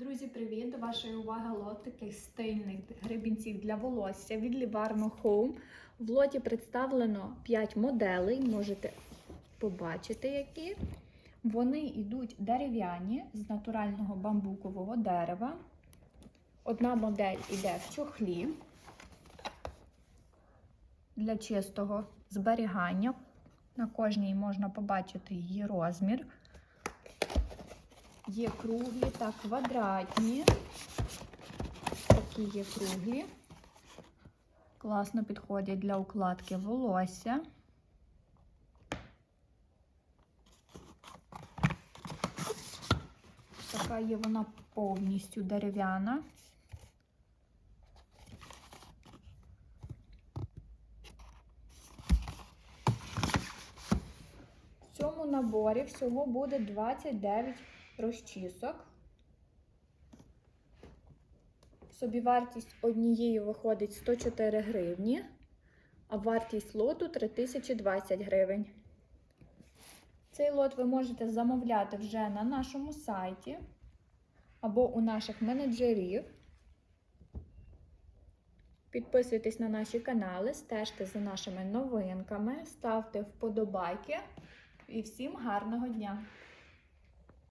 Друзі, привіт! До вашої уваги лот таких стильних гребінців для волосся від Livarno Home. В лоті представлено 5 моделей, можете побачити які. Вони йдуть дерев'яні з натурального бамбукового дерева. Одна модель йде в чохлі для чистого зберігання. На кожній можна побачити її розмір. Є круглі та квадратні. Такі є круглі. Класно підходять для укладки волосся. Така є вона повністю дерев'яна. В цьому наборі всього буде 29 розчісок. Собівартість однієї виходить 104 гривні, а вартість лоту 3020 гривень. Цей лот ви можете замовляти вже на нашому сайті або у наших менеджерів. Підписуйтесь на наші канали, стежте за нашими новинками, ставте вподобайки і всім гарного дня!